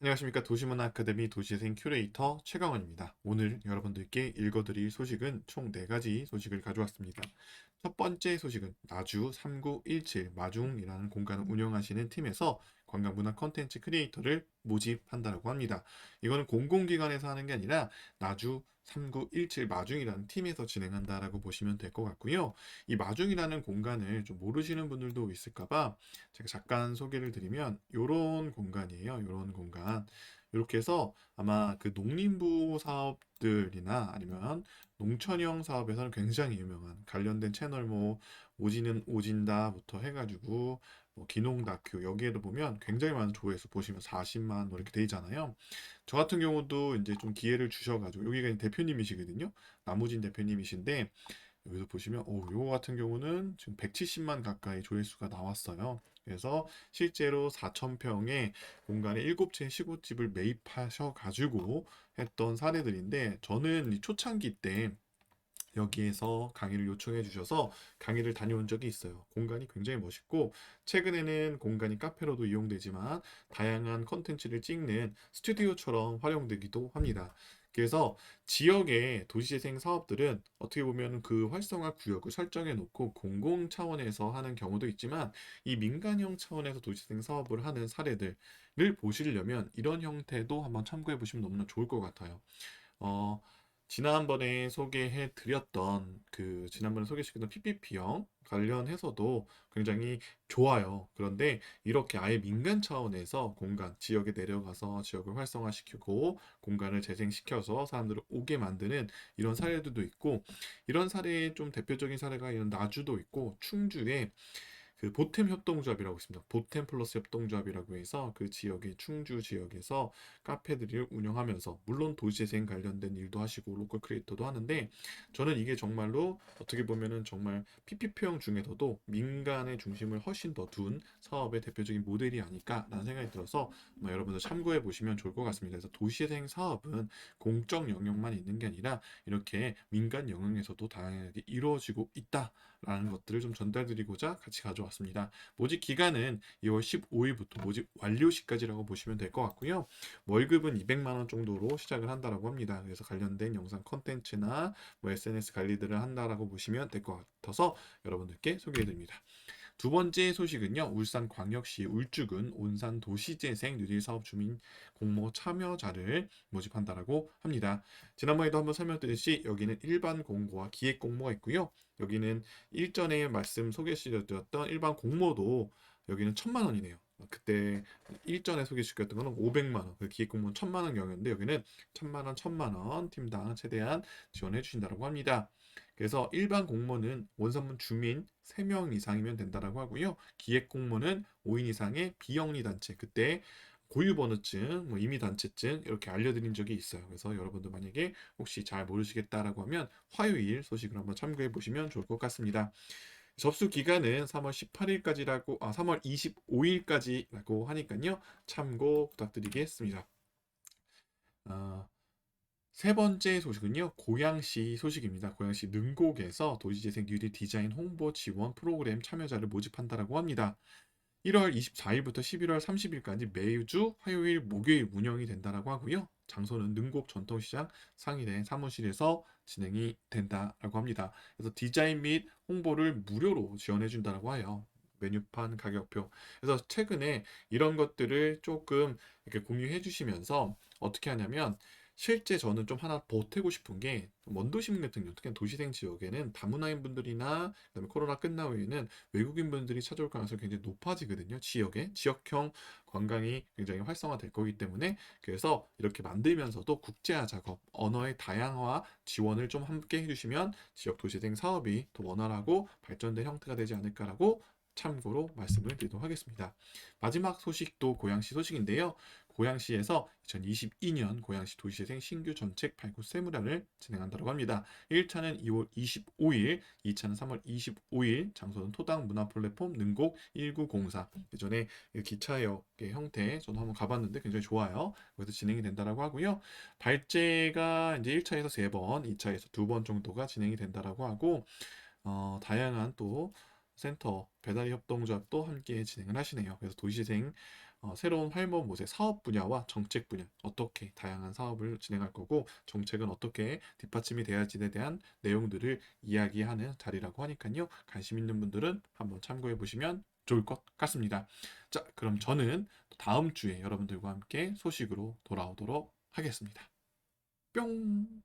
안녕하십니까 도시문화 아카데미 도시재생 큐레이터 최강원입니다. 오늘 여러분들께 읽어드릴 소식은 총 4가지 소식을 가져왔습니다. 첫 번째 소식은 나주 3917 마중이라는 공간을 운영하시는 팀에서 관광문화 컨텐츠 크리에이터를 모집한다고 합니다. 이거는 공공기관에서 하는 게 아니라 나주 3917 마중이라는 팀에서 진행한다라고 보시면 될 것 같고요. 이 마중이라는 공간을 좀 모르시는 분들도 있을까봐 제가 잠깐 소개를 드리면 이런 공간이에요. 이런 공간. 이렇게 해서 아마 그 농림부 사업들이나 아니면 농촌형 사업에서는 굉장히 유명한 관련된 채널 뭐 오지는 오진다부터 해가지고 뭐 기농 다큐 여기에도 보면 굉장히 많은 조회수 보시면 40만 뭐 이렇게 돼 있잖아요. 저 같은 경우도 이제 좀 기회를 주셔가지고 여기가 대표님이시거든요. 나무진 대표님이신데 여기서 보시면 오, 요거 같은 경우는 지금 170만 가까이 조회수가 나왔어요. 그래서 실제로 4,000평의 공간에 7채 시골집을 매입하셔가지고 했던 사례들인데 저는 이 초창기 때 여기에서 강의를 요청해 주셔서 강의를 다녀온 적이 있어요. 공간이 굉장히 멋있고 최근에는 공간이 카페로도 이용되지만 다양한 컨텐츠를 찍는 스튜디오처럼 활용되기도 합니다. 그래서 지역의 도시재생 사업들은 어떻게 보면 그 활성화 구역을 설정해 놓고 공공 차원에서 하는 경우도 있지만 이 민간형 차원에서 도시재생 사업을 하는 사례들을 보시려면 이런 형태도 한번 참고해 보시면 너무나 좋을 것 같아요. 어, 지난번에 소개해 드렸던 그 지난번에 소개시켰던 PPP형 관련해서도 굉장히 좋아요. 그런데 이렇게 아예 민간 차원에서 공간, 지역에 내려가서 지역을 활성화시키고 공간을 재생시켜서 사람들을 오게 만드는 이런 사례들도 있고 이런 사례의 좀 대표적인 사례가 이런 나주도 있고 충주에 그 보템 협동조합이라고 있습니다. 보템 플러스 협동조합이라고 해서 그 지역의 충주 지역에서 카페들을 운영하면서 물론 도시재생 관련된 일도 하시고 로컬 크리에이터도 하는데 저는 이게 정말로 어떻게 보면은 정말 PPP형 중에서도 민간의 중심을 훨씬 더 둔 사업의 대표적인 모델이 아닐까라는 생각이 들어서 뭐 여러분들 참고해 보시면 좋을 것 같습니다. 그래서 도시재생 사업은 공적 영역만 있는 게 아니라 이렇게 민간 영역에서도 다양하게 이루어지고 있다라는 것들을 좀 전달드리고자 같이 가져왔습니다. 모집 기간은 2월 15일부터 모집 완료 시까지라고 보시면 될 것 같고요. 월급은 200만 원 정도로 시작을 한다라고 합니다. 그래서 관련된 영상 컨텐츠나 뭐 SNS 관리들을 한다라고 보시면 될 것 같아서 여러분들께 소개해드립니다. 두 번째 소식은요. 울산 광역시 울주군 온산 도시재생 뉴딜 사업 주민 공모 참여자를 모집한다라고 합니다. 지난번에도 한번 설명드렸듯이 여기는 일반 공고와 기획 공모가 있고요. 여기는 일전에 말씀 소개시켜드렸던 일반 공모도 여기는 천만 원이네요. 그때 일전에 소개시켰던 거는 500만 원, 그 기획 공모는 천만 원 경우인데 여기는 천만 원, 천만 원 팀당 최대한 지원해 주신다고 합니다. 그래서 일반 공모는 원산문 주민 3명 이상이면 된다라고 하고요. 기획 공모는 5인 이상의 비영리 단체 그때 고유번호증, 뭐 임의단체증 이렇게 알려드린 적이 있어요. 그래서 여러분들 만약에 혹시 잘 모르시겠다라고 하면 화요일 소식을 한번 참고해 보시면 좋을 것 같습니다. 접수 기간은 3월 18일까지라고 아 3월 25일까지라고 하니까요. 참고 부탁드리겠습니다. 아, 세 번째 소식은요, 고양시 소식입니다. 고양시 능곡에서 도시재생 뉴딜 디자인 홍보 지원 프로그램 참여자를 모집한다라고 합니다. 1월 24일부터 11월 30일까지 매주 화요일, 목요일 운영이 된다라고 하고요. 장소는 능곡 전통시장 상인의 사무실에서 진행이 된다라고 합니다. 그래서 디자인 및 홍보를 무료로 지원해 준다라고 해요. 메뉴판 가격표. 그래서 최근에 이런 것들을 조금 이렇게 공유해 주시면서 어떻게 하냐면 실제 저는 좀 하나 보태고 싶은 게 원도심 같은 경우 특히 도시생 지역에는 다문화인 분들이나 그다음에 코로나 끝나고 에는 외국인 분들이 찾아올 가능성이 굉장히 높아지거든요. 지역에 지역형 관광이 굉장히 활성화될 거기 때문에 그래서 이렇게 만들면서도 국제화 작업, 언어의 다양화 지원을 좀 함께 해주시면 지역 도시생 사업이 더 원활하고 발전된 형태가 되지 않을까라고 참고로 말씀을 드리도록 하겠습니다. 마지막 소식도 고양시 소식인데요. 고양시에서 2022년 고양시 도시재생 신규 전책 발굴 세무라를 진행한다고 합니다. 1차는 2월 25일, 2차는 3월 25일, 장소는 토당 문화 플랫폼 능곡 1904. 예전에 기차역의 형태 저도 한번 가봤는데 굉장히 좋아요. 그래서 진행이 된다라고 하고요. 발제가 이제 1차에서 3번, 2차에서 2번 정도가 진행이 된다라고 하고 어, 다양한 또 센터 배달의 협동조합도 함께 진행을 하시네요. 그래서 도시생 어, 새로운 활모못의 사업 분야와 정책 분야 어떻게 다양한 사업을 진행할 거고 정책은 어떻게 뒷받침이 돼야지에 대한 내용들을 이야기하는 자리라고 하니까요. 관심 있는 분들은 한번 참고해 보시면 좋을 것 같습니다. 자, 그럼 저는 다음 주에 여러분들과 함께 소식으로 돌아오도록 하겠습니다. 뿅!